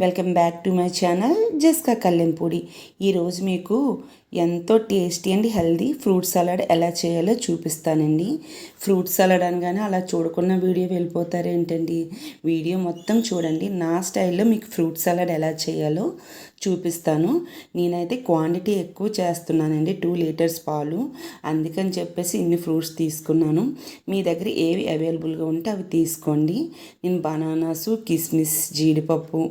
Welcome back to my channel జస్కా Kallempudi ఈరోజు మీకు ఎంతో tasty and healthy fruit salad ఎలా చేయాలో చూపిస్తానండి. ఫ్రూట్ సలాడ్ అనగానే అలా చూడకుండా వీడియో వెళ్ళిపోతారేంటండి వీడియో మొత్తం చూడండి. నా స్టైల్లో మీకు ఫ్రూట్ సలాడ్ ఎలా చేయాలో చూపిస్తాను. నేనైతే క్వాంటిటీ ఎక్కువ చేస్తున్నానండి టూ లీటర్స్ పాలు. అందుకని చెప్పేసి ఇన్ని ఫ్రూట్స్ తీసుకున్నాను. మీ దగ్గర ఏవి అవైలబుల్గా ఉంటే అవి తీసుకోండి. నేను బనానాసు కిస్మిస్ జీడిపప్పు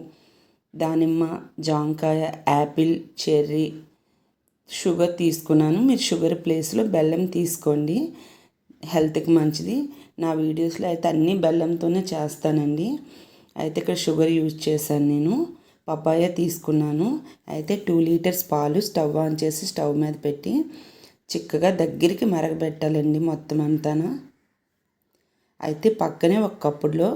దానిమ్మ జాంకాయ యాపిల్ చెర్రీ షుగర్ తీసుకున్నాను. మీరు షుగర్ ప్లేస్లో బెల్లం తీసుకోండి. హెల్త్కి మంచిది. నా వీడియోస్లో అయితే అన్నీ బెల్లంతోనే చేస్తానండి. అయితే ఇక్కడ షుగర్ యూజ్ చేశాను నేను. పపాయ తీసుకున్నాను. అయితే టూ లీటర్స్ పాలు స్టవ్ ఆన్ చేసి స్టవ్ మీద పెట్టి చిక్కగా దగ్గరికి మరగబెట్టాలండి మొత్తం అంతాన. అయితే పక్కనే ఒక కప్పులో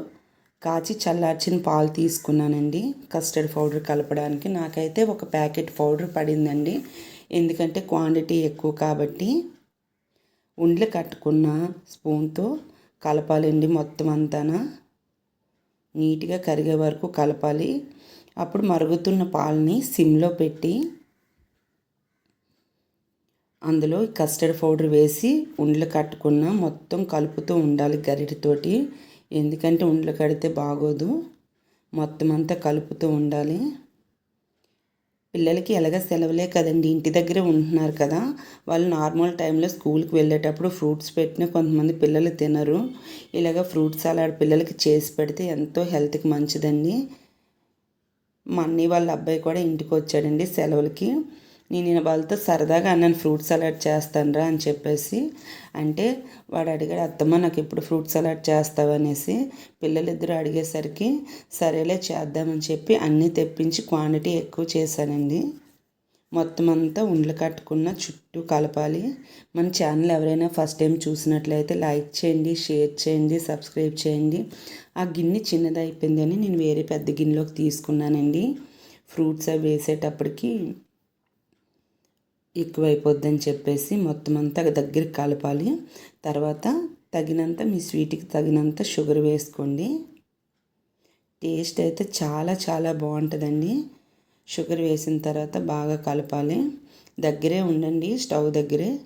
కాచి చల్లార్చిన పాలు తీసుకున్నానండి. కస్టర్డ్ పౌడర్ కలపడానికి. నాకైతే ఒక ప్యాకెట్ పౌడర్ పడిందండి. ఎందుకంటే క్వాంటిటీ ఎక్కువ కాబట్టి ఉండ్లు కట్టుకున్న స్పూన్తో కలపాలండి మొత్తం అంతా నీట్గా కరిగే వరకు కలపాలి. అప్పుడు మరుగుతున్న పాలని సిమ్లో పెట్టి అందులో కస్టర్డ్ పౌడర్ వేసి ఉండ్లు కట్టుకున్న మొత్తం కలుపుతూ ఉండాలి గరిటతోటి. ఎందుకంటే ఉండలు కడితే బాగోదు. మొత్తం అంతా కలుపుతూ ఉండాలి. పిల్లలకి ఎలాగ సెలవులే కదండి. ఇంటి దగ్గరే ఉంటున్నారు కదా. వాళ్ళు నార్మల్ టైంలో స్కూల్కి వెళ్ళేటప్పుడు ఫ్రూట్స్ పెట్టిన కొంతమంది పిల్లలు తినరు. ఇలాగ ఫ్రూట్ సలాడ్ పిల్లలకి చేసి పెడితే ఎంతో హెల్త్కి మంచిదండి. మా అన్నయ్య వాళ్ళ అబ్బాయి కూడా ఇంటికి వచ్చాడండి సెలవులకి. నేను వాళ్ళతో సరదాగా అన్నాను ఫ్రూట్ సలాడ్ చేస్తానరా అని చెప్పేసి. అంటే వాడు అడిగాడు అత్తమ్మ నాకు ఎప్పుడు ఫ్రూట్ సలాడ్ చేస్తావనేసి పిల్లలిద్దరూ అడిగేసరికి సరేలే చేద్దామని చెప్పి అన్నీ తెప్పించి క్వాంటిటీ ఎక్కువ చేశానండి. మొత్తం అంతా ఉండలు కట్టుకున్న చుట్టూ కలపాలి. మన ఛానల్ ఎవరైనా ఫస్ట్ టైం చూసినట్లయితే లైక్ చేయండి షేర్ చేయండి సబ్స్క్రైబ్ చేయండి. ఆ గిన్నె చిన్నదైపోయిందని నేను వేరే పెద్ద గిన్నెలోకి తీసుకున్నానండి. ఫ్రూట్స్ అవి వేసేటప్పటికి ఎక్కువైపోద్దని చెప్పేసి మొత్తం అంతా దగ్గరికి కలపాలి. తర్వాత తగినంత మీ స్వీట్కి తగినంత షుగర్ వేసుకోండి. టేస్ట్ అయితే చాలా చాలా బాగుంటుందండి. షుగర్ వేసిన తర్వాత బాగా కలపాలి. దగ్గరే ఉండండి స్టవ్ దగ్గరే.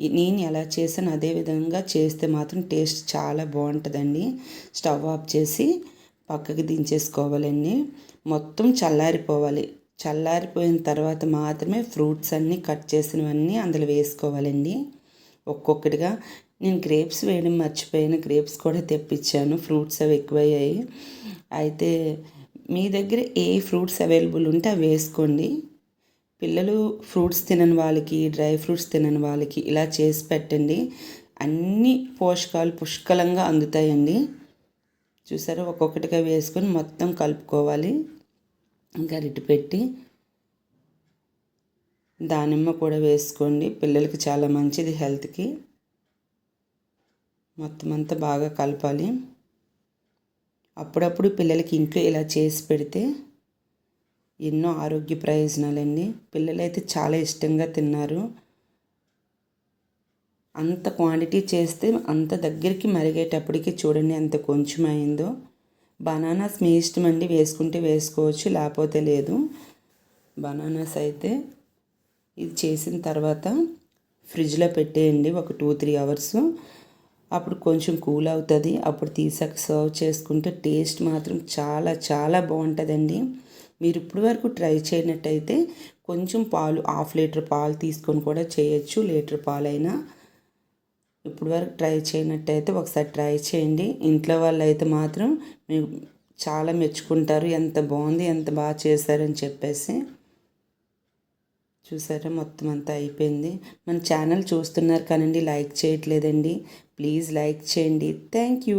నేను ఎలా చేసాను అదే విధంగా చేస్తే మాత్రం టేస్ట్ చాలా బాగుంటుందండి. స్టవ్ ఆఫ్ చేసి పక్కకి దించేసుకోవాలండి. మొత్తం చల్లారిపోవాలి. చల్లారిపోయిన తర్వాత మాత్రమే ఫ్రూట్స్ అన్నీ కట్ చేసినవన్నీ అందులో వేసుకోవాలండి. ఒక్కొక్కటిగా నేను గ్రేప్స్ వేయడం మర్చిపోయాను. గ్రేప్స్ కూడా తెప్పించాను. ఫ్రూట్స్ అవి ఎక్కువయ్యాయి. అయితే మీ దగ్గర ఏ ఫ్రూట్స్ అవైలబుల్ ఉంటే అవి వేసుకోండి. పిల్లలు ఫ్రూట్స్ తినని వాళ్ళకి డ్రై ఫ్రూట్స్ తినని వాళ్ళకి ఇలా చేసి పెట్టండి. అన్ని పోషకాలు పుష్కలంగా అందుతాయండి. చూసారా? ఒక్కొక్కటిగా వేసుకొని మొత్తం కలుపుకోవాలి. గరిటె పెట్టి దానిమ్మ కూడా వేసుకోండి. పిల్లలకి చాలా మంచిది హెల్త్కి. మొత్తం అంతా బాగా కలపాలి. అప్పుడప్పుడు పిల్లలకి ఇంట్లో ఇలా చేసి పెడితే ఎన్నో ఆరోగ్య ప్రయోజనాలండి. పిల్లలైతే చాలా ఇష్టంగా తిన్నారు. అంత క్వాంటిటీ చేస్తే అంత దగ్గరికి మరిగేటప్పటికి చూడండి ఎంత కొంచెం అయిందో బనానాస్ మీ ఇష్టం అండి వేసుకుంటే వేసుకోవచ్చు లేకపోతే లేదు. బనానాస్ అయితే ఇది చేసిన తర్వాత ఫ్రిడ్జ్లో పెట్టేయండి ఒక టూ త్రీ అవర్స్. అప్పుడు కొంచెం కూల్ అవుతుంది. అప్పుడు తీసాక సర్వ్ చేసుకుంటే టేస్ట్ మాత్రం చాలా చాలా బాగుంటుందండి. మీరు ఇప్పటి వరకు ట్రై చేయనట్టయితే కొంచెం పాలు హాఫ్ లీటర్ పాలు తీసుకొని కూడా చేయొచ్చు లీటర్ పాలైనా. ఇప్పుడు వరకు ట్రై చేయనట్టయితే ఒకసారి ట్రై చేయండి. ఇంట్లో వాళ్ళు అయితే మాత్రం మీరు చాలా మెచ్చుకుంటారు. ఎంత బాగుంది ఎంత బాగా చేశారని చెప్పేసి. చూసారా? మొత్తం అంతా అయిపోయింది. మన ఛానల్ చూస్తున్నారు కానండి లైక్ చేయట్లేదండి. ప్లీజ్ లైక్ చేయండి. Thank you.